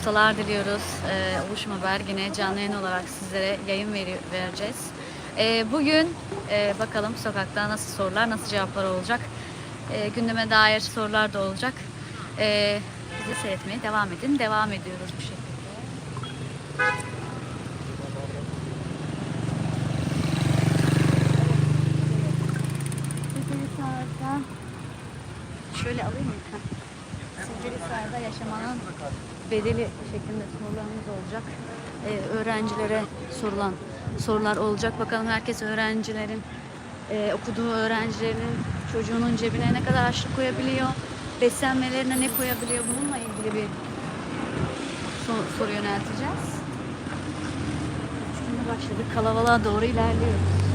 Haftalar diliyoruz. Ee, Oluşum Haber yine canlı yayın olarak sizlere yayın veri, vereceğiz. Ee, bugün e, bakalım sokakta nasıl sorular, nasıl cevaplar olacak. Ee, gündeme dair sorular da olacak. Ee, bizi seyretmeye devam edin. Devam ediyoruz bu şekilde. Seferihisar'da şöyle alayım mı? Heh. Seferihisar'da yaşamanın bedeli şeklinde sorularımız olacak. Ee, öğrencilere sorulan sorular olacak. Bakalım herkes öğrencilerin e, okuduğu öğrencilerin çocuğunun cebine ne kadar harçlık koyabiliyor, beslenmelerine ne koyabiliyor bununla ilgili bir soru, soru yönelteceğiz. Şimdi başladık. Kalabalığa doğru ilerliyoruz.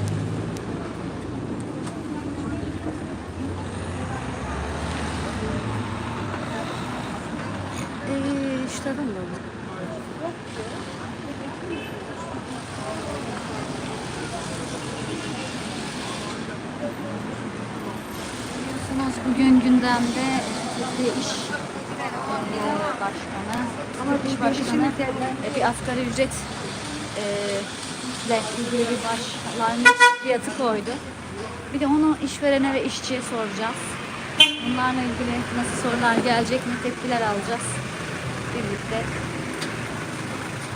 Adam da. Biliyorsunuz bugün gündemde Türkiye İş Başkanı, İş Başkanı e, bir asgari ücret e, ile ilgili bir başlangıç fiyatı koydu. Bir de onu işverene ve işçiye soracağız. Bunlarla ilgili nasıl sorular gelecek mi tepkiler alacağız. Birlikte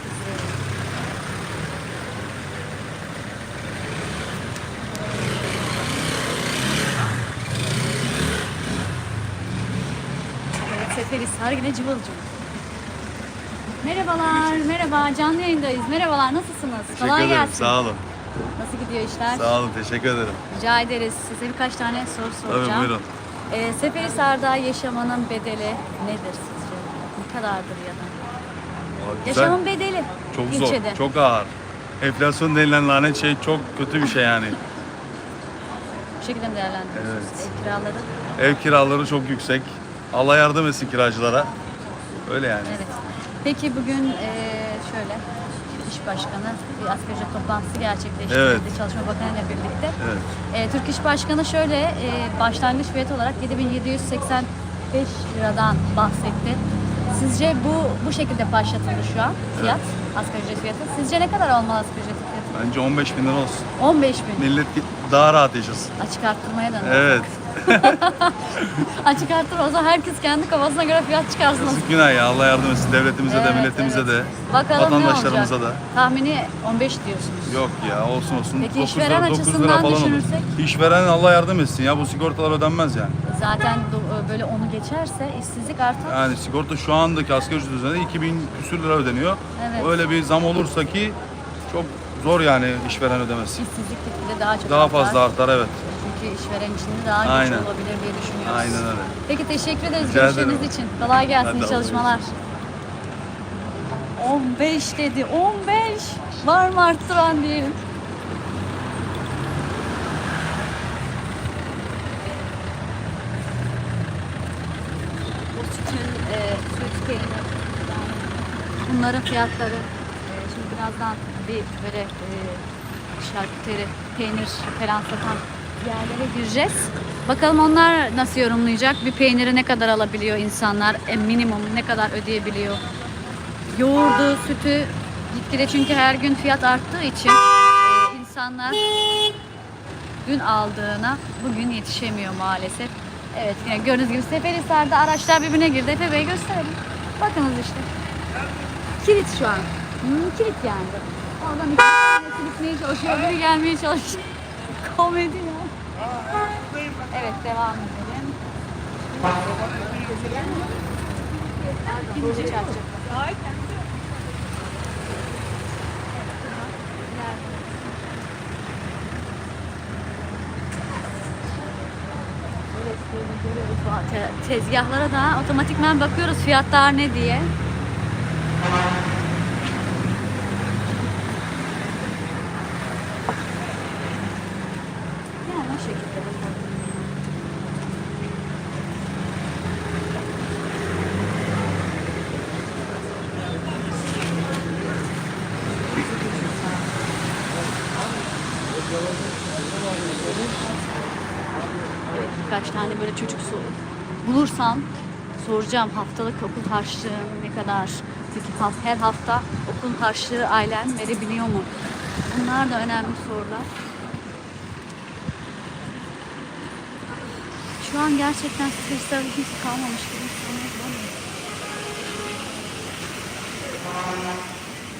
izleyelim. Evet, Seferihisar yine cıvıl cıvıl. Merhabalar, merhaba. Canlı yayındayız. Merhabalar, nasılsınız? Teşekkür Kolay ederim. gelsin. Sağ olun. Nasıl gidiyor işler? Sağ olun. Teşekkür ederim. Rica ederiz. Size birkaç tane soru soracağım. Tabii buyurun. Ee, Seferihisar'da yaşamanın bedeli nedir sizce? Kadardır ya da? Yaşamın bedeli Çok ilçede. zor. Çok ağır. Enflasyon denilen lanet şey çok kötü bir şey yani. Bu şekilde mi değerlendiriyorsunuz? Evet. Ev kiraları. Ev kiraları çok yüksek. Allah yardım etsin kiracılara. Öyle yani. Evet. Peki bugün eee, şöyle İş Başkanı bir asgari ücret toplantısı gerçekleştirdi Evet. Çalışma Bakanı ile birlikte. Evet. Eee, Türk İş Başkanı şöyle eee, başlangıç fiyat olarak 7785 liradan bahsetti. Sizce bu bu şekilde başlatıldı şu an fiyat, asgari ücret fiyatı. Sizce ne kadar olmalı asgari ücret fiyatı? Bence 15 bin lira olsun. 15 bin. Millet daha rahat yaşasın. Açık arttırmaya dönüyor. Evet. Açık arttır o zaman herkes kendi kafasına göre fiyat çıkarsın. Yazık günah ya. Allah yardım etsin. Devletimize de, Evet, milletimize evet. de, Bakalım ne vatandaşlarımıza olacak? da. Tahmini 15 diyorsunuz. Yok ya olsun olsun. Peki 9 işveren lira, 9 lira açısından falan düşünürsek? olur. İşveren Allah yardım etsin ya. Bu sigortalar ödenmez yani. Zaten do- böyle onu geçerse işsizlik artar. Yani sigorta şu andaki asgari ücret üzerinde 2000 küsür lira ödeniyor. Evet. Öyle bir zam olursa ki çok zor yani işveren ödemesi. İşsizlik gitgide daha çok Daha artar. fazla artar evet. Çünkü işveren için de daha güç Aynen. olabilir diye düşünüyoruz. Aynen öyle. Peki teşekkür ederiz Rica görüşleriniz için. Kolay gelsin, Hadi iyi Allah'a çalışmalar. 15 dedi, 15. Var mı arttıran diyelim. Bu sütün, e, süt peynir, yani bunların fiyatları e, şimdi birazdan bir böyle e, şarküteri, peynir falan satan yerlere gireceğiz. Bakalım onlar nasıl yorumlayacak? Bir peyniri ne kadar alabiliyor insanlar? E, minimum ne kadar ödeyebiliyor? Yoğurdu, sütü gitgide çünkü her gün fiyat arttığı için e, insanlar dün aldığına bugün yetişemiyor maalesef. Evet yani gördüğünüz gibi Seferihisar'da araçlar birbirine girdi. Efe Bey gösterelim. Bakınız işte. Kilit şu an. Hmm, kilit yani. Oradan iki tanesi gitmeye çalışıyor, biri gelmeye çalışıyor. Komedi ya. Evet devam edelim. Görüyoruz. Bu te- Tezgahlara da otomatikmen bakıyoruz fiyatlar ne diye. Yani o şekilde bakalım. Evet, birkaç tane böyle çocuk soru bulursam soracağım haftalık okul harçlığı ne kadar, Peki her hafta okul harçlığı ailen verebiliyor mu? Bunlar da önemli sorular. Şu an gerçekten stresler hiç kalmamış gibi.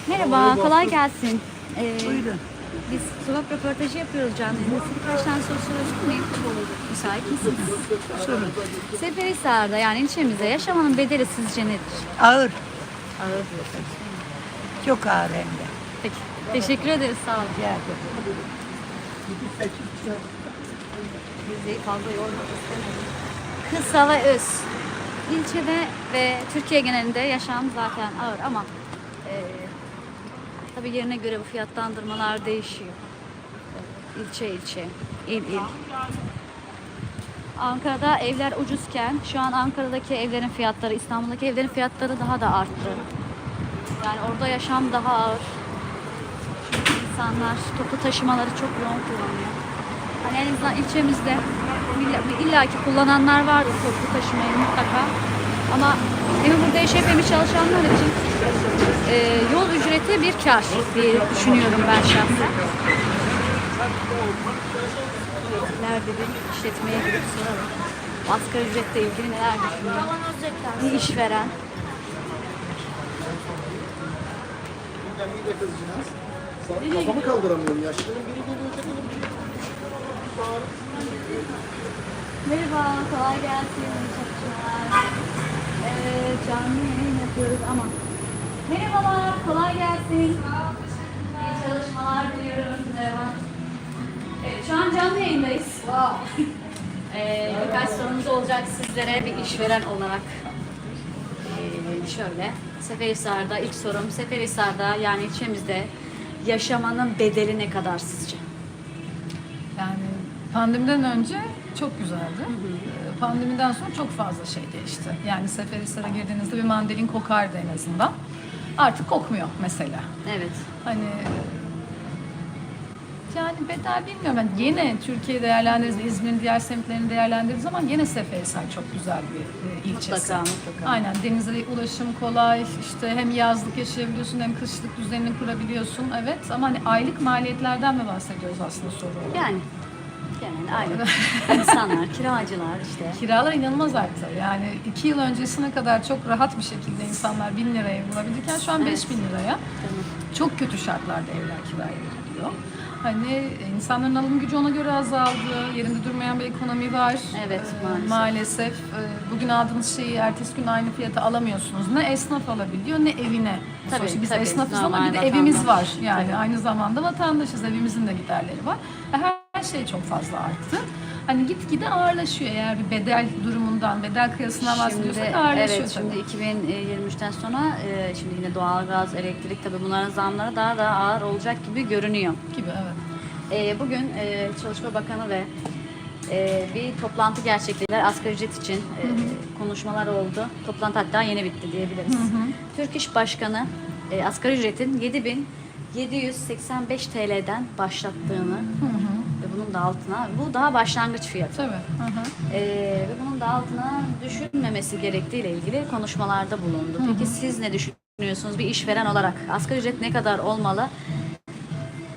Merhaba, kolay gelsin. Ee, Buyurun. Biz sokak röportajı yapıyoruz canlı yayında. Size birkaç tane soru sorabilir miyim? Müsait misiniz? Sorun. Seferihisar'da yani ilçemizde yaşamanın bedeli sizce nedir? Ağır. Ağır diyorsunuz. Çok ağır hem de. Peki. Teşekkür ederiz. Sağ olun. Rica ederim. Bizi fazla yormak istemedim. Kısa ve öz. İlçede ve Türkiye genelinde yaşam zaten ağır ama e, tabii yerine göre bu fiyatlandırmalar değişiyor. İlçe ilçe, il il. Ankara'da evler ucuzken şu an Ankara'daki evlerin fiyatları, İstanbul'daki evlerin fiyatları daha da arttı. Yani orada yaşam daha ağır. Çünkü insanlar toplu taşımaları çok yoğun kullanıyor. Hani en azından ilçemizde illa- illaki kullananlar vardır toplu taşımayı mutlaka. Ama hem burada yaşayıp hem çalışanlar için e, yol ücreti bir kar diye düşünüyorum ben şahsen. Nerede bir işletmeye girip soralım. Asgari ücretle ilgili neler düşünüyor? Bir işveren. Kafamı kaldıramıyorum yaşlı. Merhaba, kolay gelsin. Çalışmalar. Canlı yayın yapıyoruz ama. Merhabalar, kolay gelsin. İyi çalışmalar diliyorum. Evet, şu an canlı yayındayız. Ee, birkaç sorumuz olacak sizlere bir işveren olarak. Ee, şöyle, Seferihisar'da ilk sorum. Seferihisar'da yani ilçemizde yaşamanın bedeli ne kadar sizce? Yani pandemiden önce çok güzeldi. Ee, Pandemiden sonra çok fazla şey değişti. Yani Seferihisar'a girdiğinizde bir mandalin kokardı en azından. Artık kokmuyor mesela. Evet. Hani yani bedel bilmiyorum. Ben yine Türkiye'yi değerlendiririz, İzmir'in diğer semtlerini değerlendiririz zaman yine Seferihisar çok güzel bir e, ilçesi. Mutlaka, mutlaka. Aynen denize ulaşım kolay, işte hem yazlık yaşayabiliyorsun hem kışlık düzenini kurabiliyorsun. Evet ama hani aylık maliyetlerden mi bahsediyoruz aslında soru olarak? Yani yani aynı. İnsanlar, kiracılar işte. Kiralar inanılmaz arttı. Yani iki yıl öncesine kadar çok rahat bir şekilde insanlar bin liraya bulabilirken şu an beş bin liraya çok kötü şartlarda evler kiraya veriliyor. Hani insanların alım gücü ona göre azaldı. Yerinde durmayan bir ekonomi var. Evet, Ee, maalesef. maalesef. Ee, Bugün aldığınız şeyi ertesi gün aynı fiyata alamıyorsunuz. Ne esnaf alabiliyor ne evine. Tabii, Sonuçta biz tabii. esnafız ama Normal bir de evimiz vatandaş. var. Yani Tabii. aynı zamanda vatandaşız. Evimizin de giderleri var. Ve Her şey çok fazla arttı. Hani gitgide ağırlaşıyor eğer bir bedel durumundan, bedel kıyasından bahsediyorsak ağırlaşıyor evet, tabii. şimdi 2023'ten sonra e, şimdi yine doğalgaz, elektrik tabii bunların zamları daha da ağır olacak gibi görünüyor. gibi evet. E, bugün e, Çalışma Bakanı ve e, bir toplantı gerçekleştirdiler asgari ücret için e, konuşmalar oldu. Toplantı hatta yeni bitti diyebiliriz. Türk İş Başkanı e, asgari ücretin 7785 TL'den başlattığını ve bunun da altına bu daha başlangıç fiyatı. Tabii. Hı hı. Ee, ve bunun da altına düşünmemesi gerektiğiyle ilgili konuşmalarda bulundu. Peki siz ne düşünüyorsunuz bir işveren olarak? Asgari ücret ne kadar olmalı?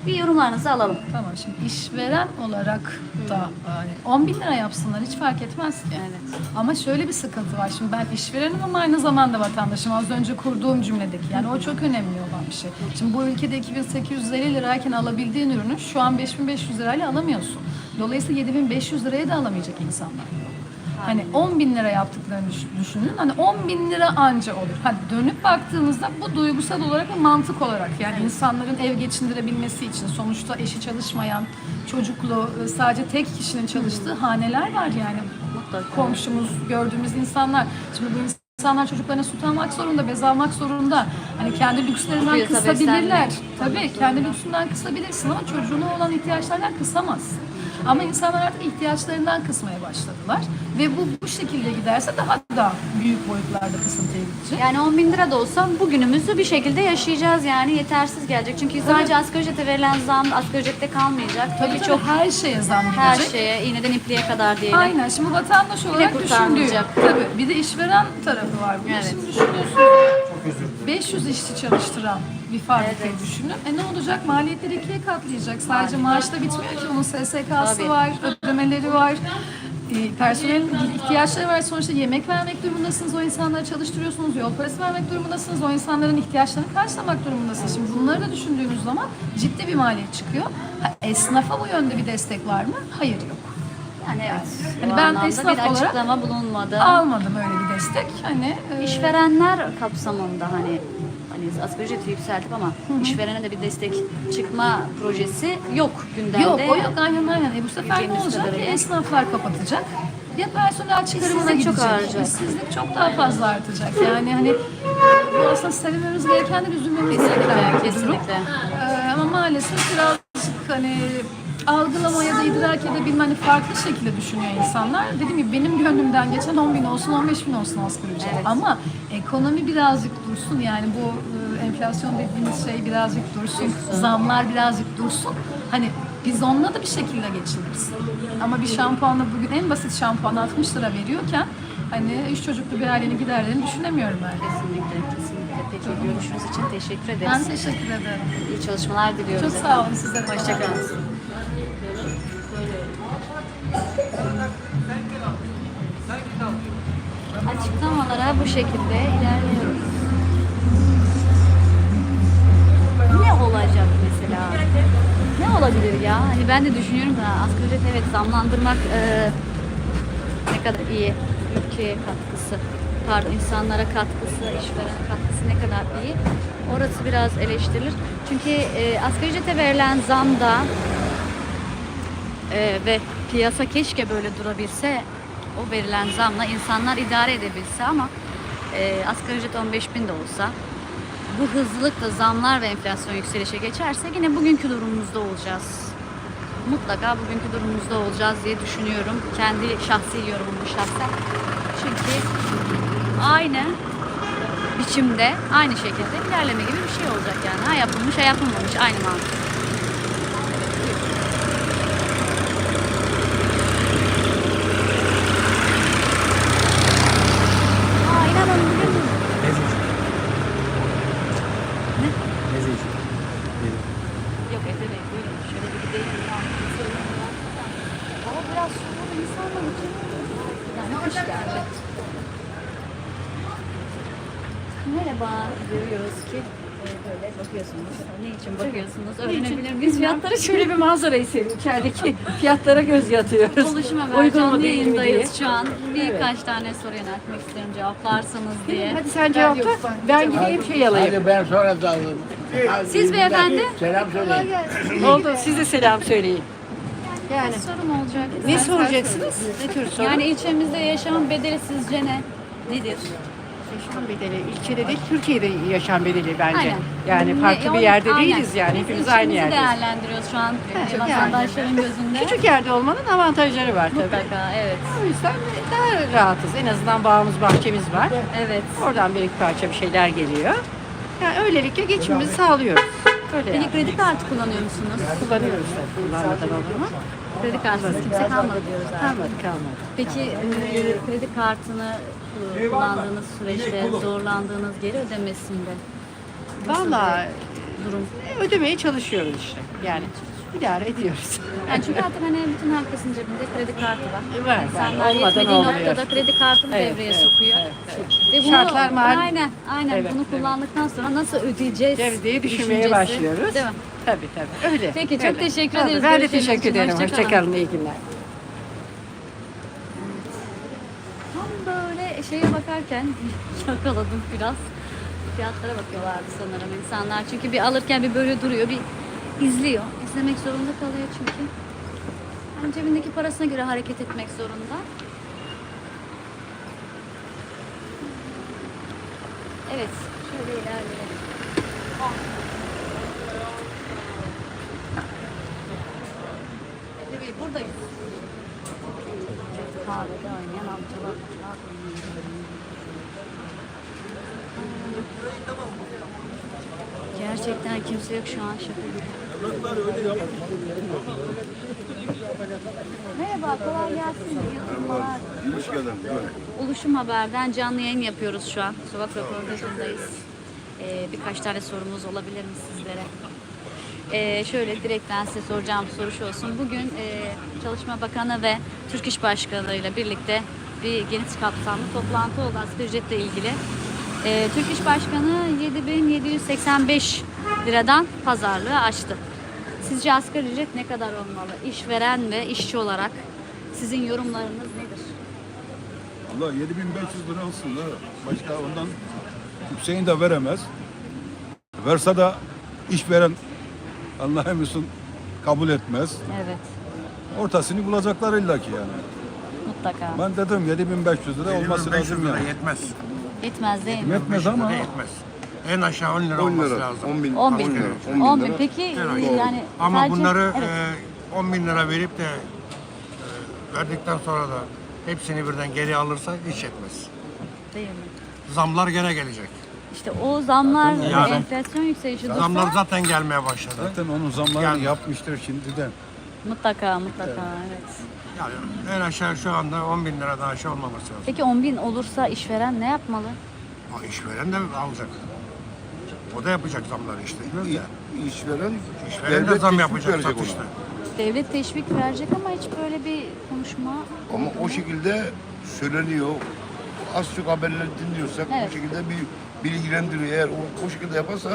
Bir yorumlarınızı alalım. Tamam şimdi işveren olarak da hani 10 bin lira yapsınlar hiç fark etmez ki. Evet. Ama şöyle bir sıkıntı var. Şimdi ben işverenim ama aynı zamanda vatandaşım. Az önce kurduğum cümledeki. Yani o çok önemli olan bir şey. Şimdi bu ülkede 2850 lirayken alabildiğin ürünü şu an 5500 lirayla alamıyorsun. Dolayısıyla 7500 liraya da alamayacak insanlar. Hani 10 bin lira yaptıklarını düş- düşünün. Hani 10 bin lira anca olur. Hani dönüp baktığımızda bu duygusal olarak ve mantık olarak yani insanların ev geçindirebilmesi için sonuçta eşi çalışmayan, çocuklu, e, sadece tek kişinin çalıştığı haneler var yani komşumuz, gördüğümüz insanlar. Şimdi bu insanlar çocuklarına süt almak zorunda, bez almak zorunda. Hani kendi lükslerinden tabii, kısabilirler. tabii. Tabii kendi lüksünden kısabilirsin ama çocuğuna olan ihtiyaçlarından kısamazsın. Ama insanlar artık ihtiyaçlarından kısmaya başladılar. Ve bu bu şekilde giderse daha da büyük boyutlarda kısıntıya gidecek. Yani 10 bin lira da olsa bugünümüzü bir şekilde yaşayacağız yani yetersiz gelecek. Çünkü sadece asgari ücrete verilen zam asgari ücrette kalmayacak. Tabii Tabii çok her şeye zam gelecek. her şeye iğneden ipliğe kadar diyelim. Aynen. Şimdi vatandaş olarak düşündüğü. Tabii. Bir de işveren tarafı var. burada. Evet. Şimdi düşünüyorsun. Özür dilerim. 500 işçi çalıştıran bir fabrikayı Evet. düşünün. E ne olacak? Maliyetleri ikiye katlayacak. Sadece maaşla bitmiyor ki. Onun SSK'sı Tabii. var, ödemeleri var. E, personelin ihtiyaçları var. Sonuçta yemek vermek durumundasınız. O insanları çalıştırıyorsunuz. Yol parası vermek durumundasınız. O insanların ihtiyaçlarını karşılamak durumundasınız. Şimdi bunları da düşündüğünüz zaman ciddi bir maliyet çıkıyor. Ha, esnafa bu yönde bir destek var mı? Hayır yok. Yani evet. Hani ben esnaf bir olarak açıklama bulunmadı. Almadım öyle bir destek. Hani e, İşverenler kapsamında hani hani asgari ücreti yükseltip ama işverene de bir destek çıkma projesi yok gündemde. Yok o yok aynen aynen. E bu sefer ne olacak? kadarıyla. Esnaflar kapatacak. Ya personel çıkarımına İşsizlik çok gidecek. artacak. İşsizlik çok daha fazla artacak. Yani hani bu aslında sevinmemiz gereken de üzülmemiz Kesinlikle, gereken bir durum. kesinlikle. Ee, ama maalesef birazcık hani algılama ya da idrak edebilme hani farklı şekilde düşünüyor insanlar. Dediğim gibi benim gönlümden geçen 10 bin olsun 15 bin olsun asgari ücret. Evet. Ama ekonomi birazcık dursun yani bu e, enflasyon dediğimiz şey birazcık dursun, zamlar birazcık dursun. Hani biz onunla da bir şekilde geçiniriz. Ama bir şampuanla bugün en basit şampuan 60 lira veriyorken hani üç çocuklu bir ailenin giderlerini düşünemiyorum ben. Kesinlikle, kesinlikle. Peki görüşünüz için teşekkür ederiz. Ben teşekkür ederim. İyi çalışmalar diliyoruz. Çok sağ olun size. Hoşçakalın. Açıklamalara bu şekilde ilerliyoruz. Ne olacak mesela? Ne olabilir ya? Hani ben de düşünüyorum da asgari ücret evet zamlandırmak e, ne kadar iyi ülkeye katkısı, pardon insanlara katkısı, işverene katkısı ne kadar iyi. Orası biraz eleştirilir. Çünkü e, asgari ücrete verilen zam da e, ve piyasa keşke böyle durabilse o verilen zamla insanlar idare edebilse ama e, asgari ücret 15 bin de olsa bu hızlılıkla zamlar ve enflasyon yükselişe geçerse yine bugünkü durumumuzda olacağız. Mutlaka bugünkü durumumuzda olacağız diye düşünüyorum. Kendi şahsi yorumum bu şahsen. Çünkü aynı biçimde, aynı şekilde ilerleme gibi bir şey olacak yani. Ha yapılmış, ha yapılmamış. Aynı mantık. Aa inanın bugün Yok Efe Bey buyurun şöyle bir gidelim ya. Hava biraz soğuk insanlar için. Yani hoş geldi. Merhaba görüyoruz ki e, böyle bakıyorsunuz. Ne için bakıyorsunuz? Öğrenebilir miyiz fiyatları? Şöyle bir manzarayı seviyorum. İçerideki fiyatlara göz yatıyoruz. Oluşum Haber Uygun canlı yayındayız şu an. Birkaç tane soru yöneltmek isterim cevaplarsınız diye. Hadi sen cevapla. Ben gideyim şey alayım. Hadi ben sonra da alırım. Siz beyefendi? Selam söyleyin. Oldu. Siz de selam söyleyin. Yani Ne sorun olacak? ne soracaksınız? Ne tür soru? Yani ilçemizde yaşam bedeli sizce ne? Nedir? yaşam bedeli. İlçede değil, Türkiye'de yaşam bedeli bence. Aynen. Yani farklı bir yerde aynen. değiliz yani. Biz Hepimiz aynı ilçemizi yerdeyiz. değerlendiriyoruz şu an Evet, vatandaşların gözünde. Küçük yerde olmanın avantajları var tabii. Mutlaka evet. O yüzden daha rahatız. En azından bağımız, bahçemiz var. Evet. Oradan bir iki parça bir şeyler geliyor. Yani öylelikle geçimimizi sağlıyoruz. Öyle Peki yani. kredi kartı kullanıyor musunuz? Kullanıyoruz tabii. Kullanmadan olur mu? Kredi kartınız kimse kalmadı diyoruz artık. Kalmadı kalmadı. Peki e, kredi kartını e, kullandığınız süreçte zorlandığınız geri ödemesinde nasıl bir durum? ödemeye çalışıyoruz işte. Yani idare ediyoruz. Yani çünkü artık hani bütün herkesin cebinde kredi kartı var. Var, var. İnsanlar Olmadan yetmediği olmuyor. noktada kredi kartını Evet, devreye evet, sokuyor. evet, evet. Ve bunu, Şartlar mal- Aynen, aynen. Evet, bunu evet. kullandıktan sonra nasıl ödeyeceğiz? Diye- diye düşünmeye düşüncesi, başlıyoruz. Değil mi? Tabii tabii. Öyle. Peki, çok öyle. teşekkür ederiz Ben de teşekkür için. ederim. Hoşça kalın. Hoşçakalın. iyi günler. Tam böyle şeye bakarken yakaladım biraz. Fiyatlara bakıyorlardı sanırım insanlar. Çünkü bir alırken bir böyle duruyor, bir izliyor. İzlemek zorunda kalıyor çünkü. Yani cebindeki parasına göre hareket etmek zorunda. Evet, şöyle ilerleyelim. Efe Bey buradayız. Kahvede oynayan amcalar. Gerçekten kimse yok şu an şaka gibi. Merhaba, kolay gelsin. Yatırımlar. Hoş geldin. Oluşum Haber'den canlı yayın yapıyoruz şu an. Sokak röportajındayız. Ee, birkaç tane sorumuz olabilir mi sizlere? Ee, şöyle direkt ben size soracağım soru şu olsun. Bugün e, Çalışma Bakanı ve Türk İş Başkanı ile birlikte bir geniş kapsamlı toplantı oldu asgari ücretle ilgili. Ee, Türk İş Başkanı 7785 liradan pazarlığı açtı. Sizce asgari ücret ne kadar olmalı? İşveren ve işçi olarak sizin yorumlarınız nedir? Allah 7500 lira olsun da başka ondan yükseğini de veremez. Verse de işveren Allah'a emisin kabul etmez. Evet, Ortasını bulacaklar illaki yani. mutlaka. Ben dedim 7500 lira olması 7500 lazım lira yani. yetmez. Yetmez değil mi? Yetmez ama Yetmez. En aşağı 10 lira 10 olması lira, lazım. 10 bin, 10 bin. 10 lira. 10 10 bin. lira. Peki yani Ama sadece- bunları evet, e, 10 bin lira verip de e, verdikten sonra da hepsini birden geri alırsak hiç yetmez. değil mi? Zamlar gene gelecek. İşte o zamlar ve Yani- enflasyon yükselişi dursa Zamlar zaten gelmeye başladı. zaten onun zamlarını Yani- yapmıştır şimdiden. mutlaka mutlaka evet. Yani en aşağı şu anda 10 bin liradan aşağı olmaması lazım. Peki 10 bin olursa işveren ne yapmalı? O işveren de alacak. O da yapacak zamları işte. ya. İşveren, İşveren de devlet zam teşvik yapacak verecek satışta. Devlet teşvik verecek ama hiç böyle bir konuşma Ama o şekilde söyleniyor. Az çok haberleri dinliyorsak Evet. o şekilde bir bilgilendiriyor. Eğer o, o şekilde yaparsa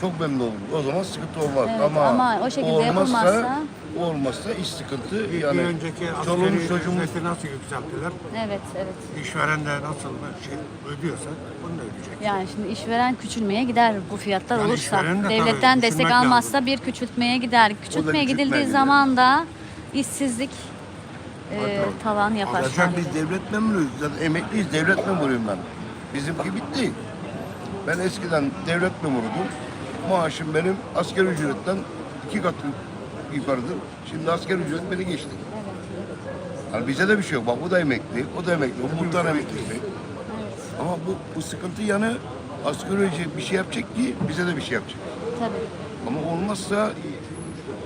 çok memnun olurum. O zaman sıkıntı olmaz. Evet, ama, ama o şekilde yapılmazsa- olmazsa iş sıkıntı. Bir, Yani bir önceki asgari çocuğumuz ücreti nasıl yükselttiler? evet evet. İşveren de nasıl şey ödüyorsa bunu da ödeyecek. Yani şimdi işveren küçülmeye gider bu fiyatlar Yani olursa. de Devletten tabii destek almazsa lazım. bir küçültmeye gider. Küçültmeye gidildiği gider. zaman da işsizlik e, tavan yapar. Zaten biz devlet memuruyuz. Zaten emekliyiz. Devlet memuruyum ben. Bizimki bitti. Ben eskiden devlet memuruydum. Maaşım benim asgari ücretten iki katı yukarıdır. Şimdi asgari ücret beni geçti. Yani bize de bir şey yok. Bak bu da emekli, o da emekli, o muhtar emeklisi. Ama bu, bu sıkıntı yanı asgari ücret bir şey yapacak ki bize de bir şey yapacak. Tabii. Ama olmazsa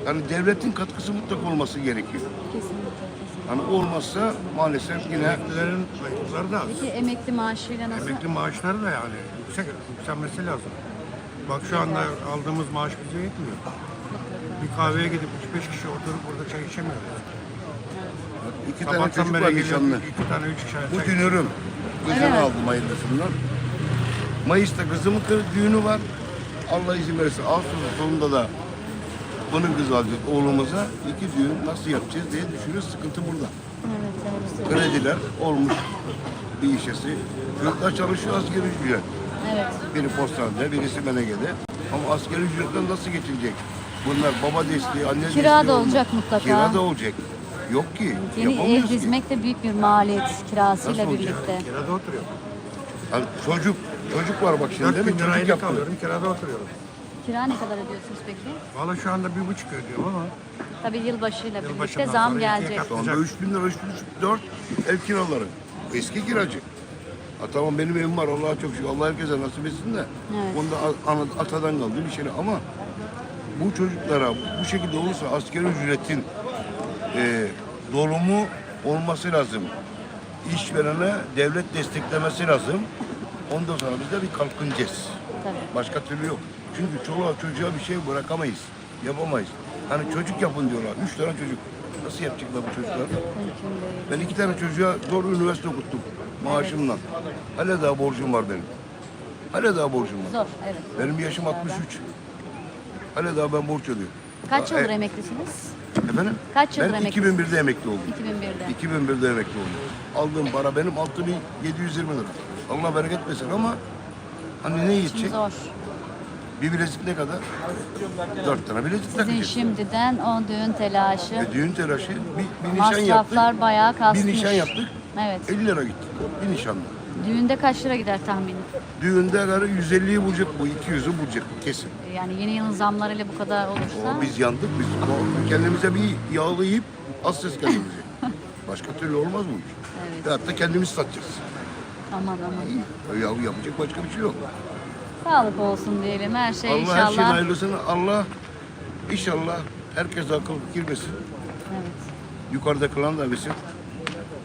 yani devletin katkısı mutlaka olması gerekiyor. Kesinlikle. Hani olmazsa maalesef yine Emeklilerin kayıpları da az. Peki emekli maaşıyla nasıl? Emekli maaşları da yani yüksek, yükselmesi lazım. Bak şu anda aldığımız maaş bize yetmiyor. Bir kahveye gidip 3-5 kişi oturup burada çay içemiyoruz. iki tane Sabahtan çocuk beri var nişanlı. iki tane, üç kişi Bu çay dünürüm. Kızını aldım hayırlısından. Mayıs'ta kızımın kız düğünü var. Allah izin verirse Ağustos sonunda da bunun kızı alacak oğlumuza. iki düğün nasıl yapacağız diye düşünüyoruz. Sıkıntı burada. Krediler olmuş bir işesi. Çocuklar çalışıyor asgari ücret. Evet. Biri postanede, birisi Menege'de. Ama asgari ücretten nasıl geçilecek? Bunlar baba desteği, anne desteği Kira da olacak mutlaka. Kira da olacak. Yok ki. Yeni ev dizmek de büyük bir maliyet kirasıyla birlikte. Kirada oturuyor. Hani çocuk, çocuk var bak şimdi 4 değil mi? Çocuk alıyorum, kirada oturuyorum. Kira ne kadar ödüyorsunuz peki? Valla şu anda bir buçuk ödüyorum ama Tabii yılbaşıyla birlikte Yılbaşından zam sonra ikiye gelecek. Şu anda 3 bin lira, 3 bin, 4 ev kiraları. Eski kiracı. Ha tamam benim evim var Allah'a çok şükür. Allah herkese nasip etsin de. Evet. Onda a- ana- atadan kaldı bir şey ama bu çocuklara bu şekilde olursa asgari ücretin e, dolumu olması lazım. İşverene devlet desteklemesi lazım. Ondan sonra biz de bir kalkınacağız. Tabii. Başka türlü yok. Çünkü çoluğa çocuğa bir şey bırakamayız. Yapamayız. Hani çocuk yapın diyorlar. Üç tane çocuk. Nasıl yapacaklar bu çocuklar? Ben iki tane çocuğa zor üniversite okuttum. Maaşımla. Hala daha borcum var benim. Hala daha borcum var. Zor, evet. Benim yaşım 63. Hala daha ben borç ödüyorum. Kaç Ha, yıldır e, emeklisiniz? Efendim? Kaç yıldır Ben emeklisiniz? 2001'de emekli oldum. 2001'de. 2001'de emekli oldum. Aldığım para benim 6720 lira. Allah bereket versin ama hani ne yetecek? zor. Bir bilezik ne kadar? Dört tane bilezik Sizin takacağız. şimdiden o düğün telaşı, E, düğün telaşı, bir, bir nişan yaptık. masraflar bayağı Bir kasmış. nişan yaptık, Evet. 50 lira gitti. Bir nişanla. Düğünde kaç lira gider tahmini? Düğünde herhalde 150'yi bulacak bu, 200'ü bulacak bu kesin. Yani yeni yılın zamlarıyla bu kadar olursa O biz yandık biz. O, kendimize bir yağlayıp az ses kendimize. Başka türlü olmaz bu iş. Evet. Ve hatta kendimiz satacağız. aman aman. Ya yapacak başka bir şey yok. Sağlık olsun diyelim her şey Allah her şeyin inşallah. hayırlısını Allah inşallah herkese akıl girmesin. Evet. Yukarıda kılan da bilsin.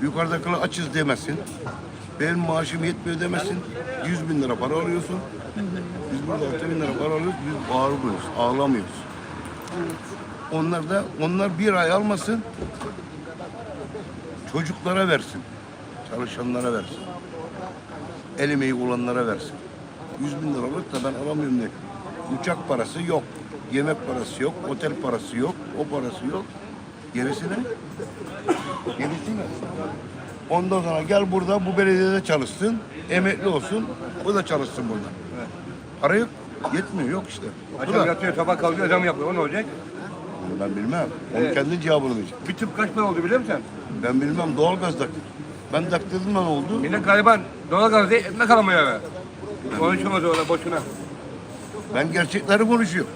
Yukarıda kılan açız demesin. Benim maaşım yetmiyor demesin. 100 bin lira para alıyorsun. Biz burada 6 bin lira para alıyoruz. Biz bağırmıyoruz, ağlamıyoruz. Onlar da onlar bir ay almasın. Çocuklara versin. Çalışanlara versin. El emeği olanlara versin. 100 bin lira alır da ben alamıyorum diye. Uçak parası yok. Yemek parası yok. Otel parası yok. O parası yok. Gerisi ne? Gerisi ne? Ondan sonra gel burada bu belediyede çalışsın. Emekli olsun. Bu da çalışsın burada. Para yok. Yetmiyor. Yok işte. Bu Akşam da. yatıyor, sabah kalkıyor, adam yapıyor. O ne olacak? Onu Ben bilmem. Onun kendi cevabını verecek. Bir tüp kaç para oldu biliyor musun? Ben bilmem. Doğalgaz taktım. Ben taktırdım ne oldu? Millet gariban doğalgaz değil, ekmek alamıyor eve. Konuşamaz orada boşuna. Ben gerçekleri konuşuyorum.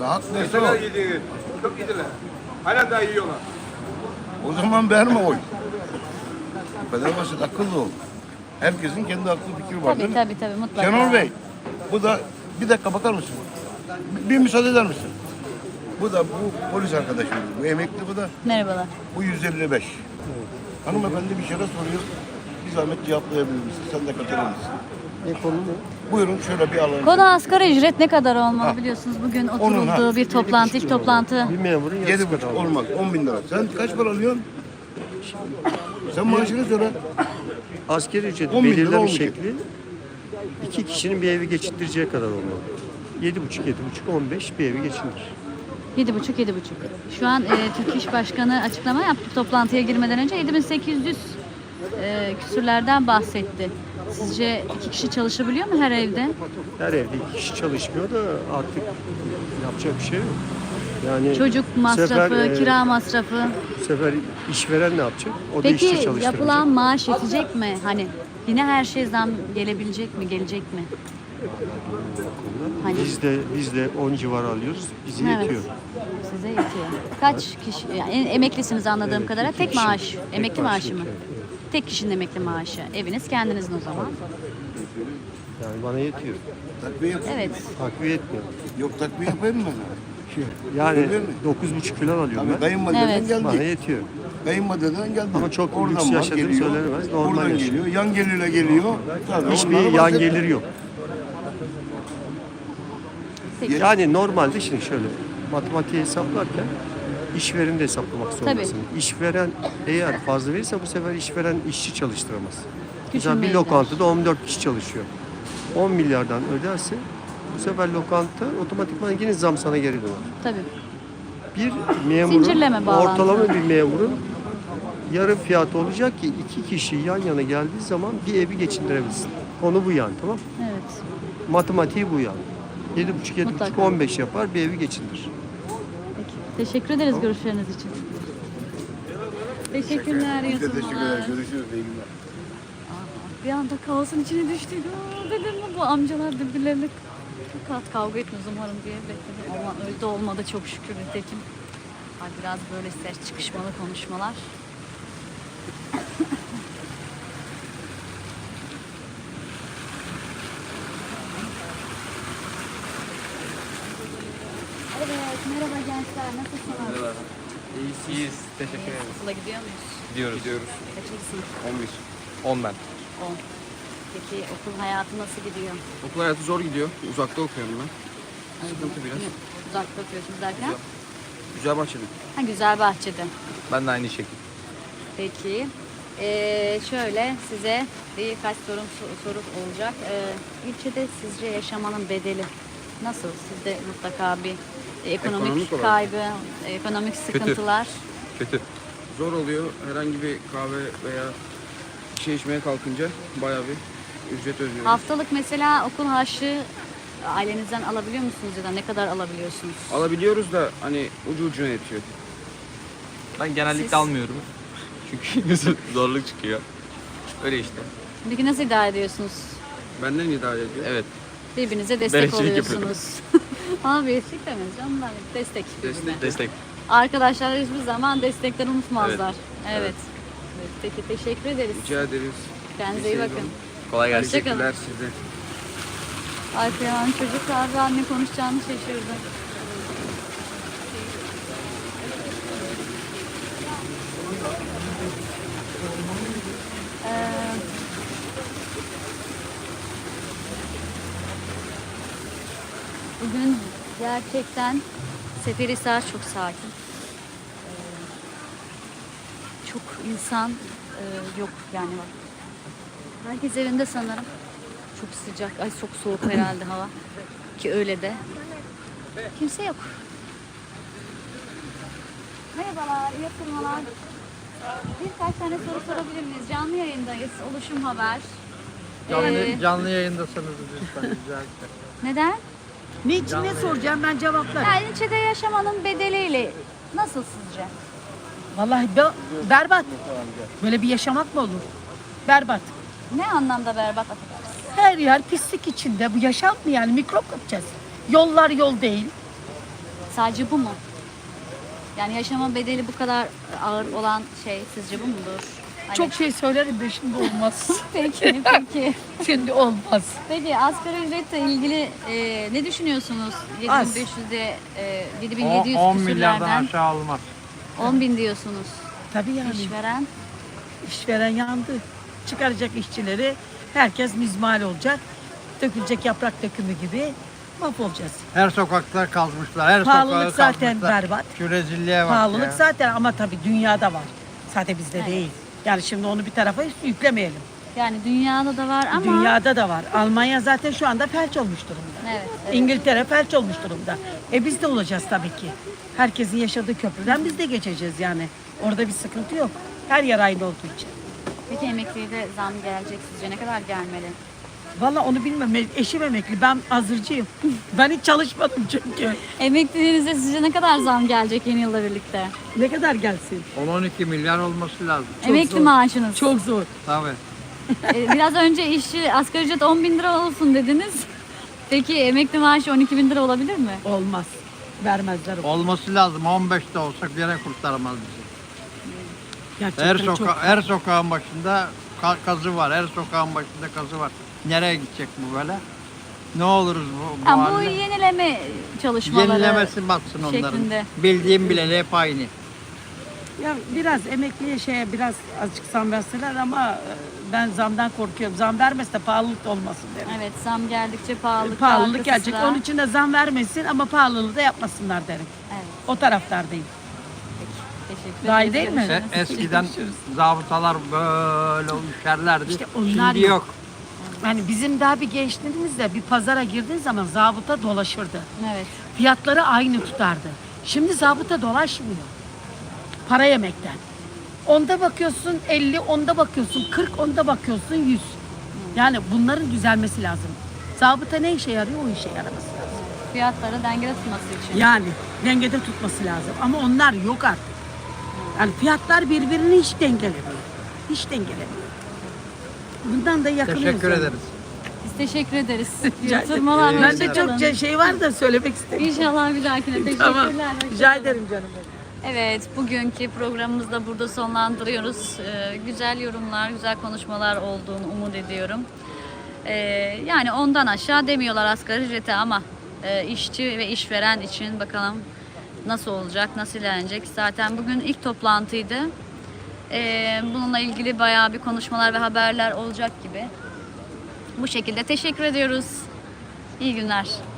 Daha neyse o. Neler yedi? Çok yediler. Hala daha yiyorlar. O zaman verme oy. Basit. Akıllı ol. Herkesin kendi aklı fikri var değil Tabii mi? tabii tabii mutlaka. Şenol Bey, bu da bir dakika bakar mısın? Bir, bir müsaade eder misin? Bu da bu polis arkadaşımız. Bu emekli bu da. Merhabalar. Bu 155. Hanımefendi bir şeyler soruyor. Bir zahmet cevaplayabilir misin? Sen de katılır mısın? Ne konu Buyurun şöyle bir alalım. Konu asgari ücret ne kadar olmalı biliyorsunuz. Bugün Onun, ha. oturuldu bir toplantı, ilk toplantı. Yedi buçuk olmaz. 10 bin lira. Sen kaç para alıyorsun? Sen maaşını söyle. Askeri ücreti 10 bin lira belirleme şekli iki kişinin bir evi geçindireceği kadar olmalı. Yedi buçuk, yedi buçuk, on beş bir evi geçindir. Yedi buçuk, yedi buçuk. Şu an e, Türk İş Başkanı açıklama yaptı toplantıya girmeden önce 7800 e, küsürlerden bahsetti. Sizce iki kişi çalışabiliyor mu her evde? Her evde iki kişi çalışmıyor da artık yapacak bir şey yok. Yani Çocuk bu masrafı, sefer, e, kira masrafı. Bu sefer işveren ne yapacak? O da işçi Peki çalıştıracak. yapılan maaş yetecek mi? Hani yine her şey zam gelebilecek mi, gelecek mi? Hani Biz de, biz de 10 civar alıyoruz. Bize Evet. yetiyor. size yetiyor. Kaç kişi, yani emeklisiniz anladığım Evet, kadarıyla. iki Tek kişi. maaş, emekli maaş maaşı mı? yetiyor, Tek kişinin emekli maaşı. Eviniz kendinizin o zaman. Yani bana yetiyor. Takviye yap. Evet. Takviye etmiyor. Yok takviye yapayım mı? Yani Öyle mi? 9,5 falan alıyorum Tabii ben. kayınvalideden Evet. Bana geldi. yetiyor. Kayınvalideden geldi. Ama çok Oradan lüks var, yaşadığım söylenemez, normal Oradan yaşıyor. geliyor. Yan gelirle geliyor. Tabii Hiçbir onlara yan bahset- geliri yok. Peki. Yani normalde şimdi şöyle matematiği hesaplarken işveren de hesaplamak zorundasın. İşveren eğer fazla verirse bu sefer işveren işçi çalıştıramaz. Mesela bir lokantada 14 kişi çalışıyor. 10 milyardan öderse bu sefer lokanta otomatikman yine zam sana geri döner. Tabii. Bir memurun, ortalama bir memurun yarı fiyatı olacak ki iki kişi yan yana geldiği zaman bir evi geçindirebilsin. Konu bu yani tamam Evet. Matematiği bu yani. 7,5 7,5 Mutlaka. 15 yapar bir evi geçindir. Teşekkür ederiz görüşleriniz için. Teşekkürler Biz de Yusuf. teşekkür ederiz. Görüşürüz. İyi günler. Bir anda kaosun içine düştük. Aa, dedim mi bu amcalar birbirlerine kat kavga etmez umarım diye bekledim. Ama öyle de olmadı çok şükür nitekim. Ay, biraz böyle sert çıkışmalı konuşmalar. Evet, merhaba İyiyiz, teşekkür ederim. Okula gidiyor muyuz? Gidiyoruz. Gidiyoruz. Kaçıncı sınıf? 11. 10 ben. 10. Peki okul hayatı nasıl gidiyor? Okul hayatı zor gidiyor. Uzakta okuyorum ben. Sıkıntı biraz. Uzakta okuyorsunuz derken? Güzel bahçede. Ha, güzel bahçede. Ben de aynı şekilde. Peki. Ee, şöyle size birkaç sorum so- soru olacak. Ee, ilçede sizce yaşamanın bedeli nasıl? Sizde mutlaka bir ekonomik, Ekonomik olarak. kaybı, ekonomik sıkıntılar. Kötü. Zor oluyor. Herhangi bir kahve veya bir şey içmeye kalkınca bayağı bir ücret ödüyoruz. Haftalık mesela okul harçlığı ailenizden alabiliyor musunuz ya da ne kadar alabiliyorsunuz? Alabiliyoruz da hani ucu ucuna yetiyor. Ben genellikle Siz- almıyorum. Çünkü zorluk çıkıyor. Öyle işte. Peki nasıl idare ediyorsunuz? Benden idare ediyor. Evet. Birbirinize destek yapıyorum. oluyorsunuz. Ama bir eşlik demeyiz canım ben destek birbirine. Destek. Arkadaşlar hiçbir zaman destekten unutmazlar. Evet. evet. Peki teşekkür ederiz. Rica ederiz. Kendinize iyi bakın. Kolay gelsin. Hoşçakalın. Teşekkürler size. Ay kıyamam çocuk abi anne konuşacağını şaşırdı. Ee, Bugün gerçekten Seferihisar çok sakin. Ee, çok insan e, yok yani bak. Herkes evinde sanırım. Çok sıcak. Ay çok soğuk herhalde hava. Ki öyle de. Kimse yok. Merhabalar, iyi oturmalar. Birkaç tane soru sorabilir miyiz? Canlı yayındayız. Oluşum Haber. Ee, Canlı yayındasınız lütfen rica ederim. neden? Ne için ne soracağım ben cevaplarım. Yani ilçede yaşamanın bedeliyle nasıl sizce? Vallahi be- berbat. Böyle bir yaşamak mı olur? Berbat. Ne anlamda berbat affedersin? Her yer pislik içinde. Bu yaşam mı yani? Mikrop kapacağız. Yollar yol değil. Sadece bu mu? Yani yaşama bedeli bu kadar ağır olan şey sizce bu mudur? Hani- Çok şey söylerim de şimdi olmaz. peki, peki. şimdi olmaz. Peki asgari ücretle ilgili e, ne düşünüyorsunuz? Az. 7500'de e, 7700 küsürlerden aşağı olmaz. 10 bin diyorsunuz. Tabii yani. İşveren İşveren yandı. Çıkaracak işçileri. Herkes mizmal olacak. Dökülecek yaprak dökümü gibi mahvolacağız. Her sokakta kazmışlar. Her Pahalılık sokağı zaten kazmışlar. berbat. Şu rezilliğe bak Pahalılık ya. zaten ama tabii dünyada var. Sadece bizde Evet. değil. Yani şimdi onu bir tarafa yüklemeyelim. yani dünyada da var ama Dünyada da var. Almanya zaten şu anda felç olmuş durumda. evet, evet. İngiltere felç olmuş durumda. E biz de olacağız tabii ki. Herkesin yaşadığı köprüden biz de geçeceğiz yani. Orada bir sıkıntı yok. Her yer aynı olduğu için. Peki emekliye de zam gelecek sizce ne kadar gelmeli? Vallahi onu bilmem. Eşim emekli. Ben hazırcıyım. ben hiç çalışmadım çünkü. Emekliliğinize sizce ne kadar zam gelecek yeni yılla birlikte? Ne kadar gelsin? 10-12 milyar olması lazım. Emekli zor. maaşınız. Çok zor. Tabii. Ee, Biraz önce işçi asgari ücret 10 bin lira olsun dediniz. Peki emekli maaşı 12 bin lira olabilir mi? Olmaz. Vermezler. o. Olması lazım. 15'te olsak bir yere kurtaramaz bizi. Gerçekten Her çok- soka her sokağın başında ka- kazı var. Her sokağın başında kazı var. Nereye gidecek bu böyle? Ne oluruz bu, bu Ha, bu halde? yenileme çalışmaları Yenilemesi batsın onların. şeklinde. Bildiğim bile hep aynı. Ya biraz emekliye şeye biraz azıcık zam verseler ama e, ben zamdan korkuyorum. Zam vermezse pahalılık da olmasın derim. Evet zam geldikçe pahalılık. da Pahalılık arkası gelecek. sıra. Onun için de zam vermesin ama pahalılığı da yapmasınlar derim. Evet O taraftardayım. teşekkür Daha iyi ederiz. değil mi? E- eskiden zabıtalar böyle üşerlerdi. İşte onlar Şimdi yok. yok. Yani bizim daha bir gençliğimizde bir pazara girdiğin zaman zabıta dolaşırdı. Evet. Fiyatları aynı tutardı. Şimdi zabıta dolaşmıyor. Para yemekten. Onda bakıyorsun 50, onda bakıyorsun 40, onda bakıyorsun 100. Yani bunların düzelmesi lazım. Zabıta ne işe yarıyor? O işe yaraması lazım. Fiyatları dengede tutması için. Yani dengede tutması lazım. Ama onlar yok artık. Yani fiyatlar birbirini hiç dengelemiyor. Hiç dengelemiyor. Bundan da yakınıyoruz. Teşekkür yani. ederiz. Biz teşekkür ederiz. Yatırmalar Ben de çok şey var da söylemek istedim. İnşallah bir dahakine. Teşekkürler. Tamam. Rica ederim canım benim. Evet, bugünkü programımızı da burada sonlandırıyoruz. Ee, güzel yorumlar, güzel konuşmalar olduğunu umut ediyorum. Ee, yani ondan aşağı demiyorlar asgari ücrete ama e, işçi ve işveren için bakalım nasıl olacak, nasıl ilerleyecek. Zaten bugün ilk toplantıydı. Ee, bununla ilgili bayağı bir konuşmalar ve haberler olacak gibi. Bu şekilde teşekkür ediyoruz. İyi günler.